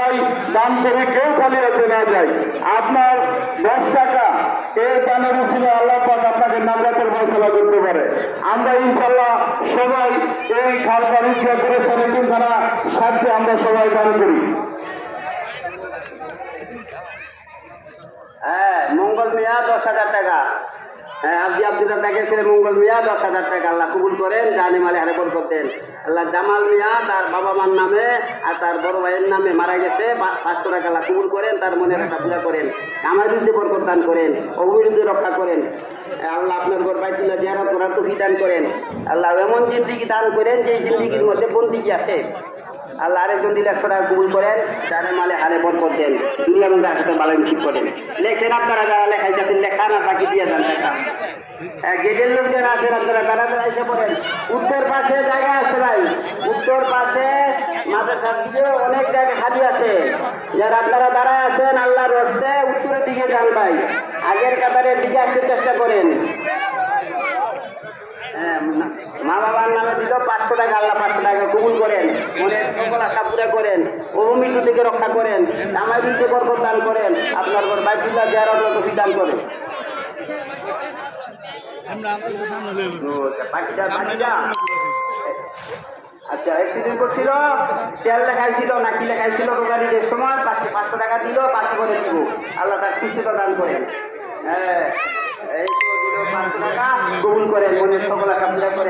সবাই দান করে কেউ হতে না যায়। আপনার দশ টাকা এই দানের উচিত আল্লাহ পাক আপনাকে নাজাতের ফয়সলা করতে পারে। আমরা ইনশাল্লাহ সবাই এই খাল বাণিজ্য করে পলিথিনখানা স্বার্থে আমরা সবাই দান করি। হ্যাঁ মঙ্গল মিয়া দশ হাজার টাকা। আব্দি আব্দুল্লাহ তাকে ছেলে মঙ্গল মিয়া দশ হাজার টাকা আল্লাহ কবুল করেন জানে মালে হারে বরকত আল্লাহ জামাল মিয়া তার বাবা মার নামে আর তার বড় ভাইয়ের নামে মারা গেছে পাঁচশো টাকা আল্লাহ কবুল করেন, তার মনে রাখা পুরা করেন, আমার বিরুদ্ধে বরকত দান করেন অবিরুদ্ধে রক্ষা করেন। আল্লাহ আপনার ঘর বাইতুল্লাহ জিয়ারত করার টুপি দান করেন। আল্লাহ এমন জিন্দিগি দান করেন যে জিন্দিগির মধ্যে বন্দিগি আছে। আল্লাহ আরেকজন দিলে একশো টাকা কবুল করেন, যারা মালে হারে বরকত দেন দুনিয়া এবং আসাতে ভালো ঠিক করেন। লেখেন আপনারা যারা লেখাই যাচ্ছেন লেখা না বাকি দিয়ে যান লেখা হ্যাঁ, গেটের লোক যারা আছেন আপনারা তারা তারা এসে পড়েন উত্তর পাশে জায়গা আছে ভাই। উত্তর পাশে মাদ্রাসার দিকে অনেক জায়গা খালি আছে। যারা আপনারা দাঁড়ায় আছেন আল্লাহর রস্তে উত্তরের দিকে যান ভাই। আগের কাতারের দিকে আসতে চেষ্টা করেন। হ্যাঁ, মা বাবার নামে দিল পাঁচশো টাকা আল্লাহ পাঁচশো টাকা করেন, মনের সকল আশা পুরা করেন অবমৃত্যু থেকে রক্ষা করেন আমার দিকে বরকত দান করেন, আপনার ঘর বাইতুল্লাহ জিয়ারত তফি দান করেন বাকিটা বাকিটা। আচ্ছা অ্যাক্সিডেন্ট করছিল, তেল লেখাইছিল, নাকি লেখাইছিল রোগারিদের সময়, পাঁচশো পাঁচশো টাকা দিল, পাঁচশো করে দিব। আল্লাহ তার সুস্থতা দান করেন। হ্যাঁ এই তো দিল পাঁচশো টাকা, কবুল করেন, মনের সকল আশা পূজা করেন।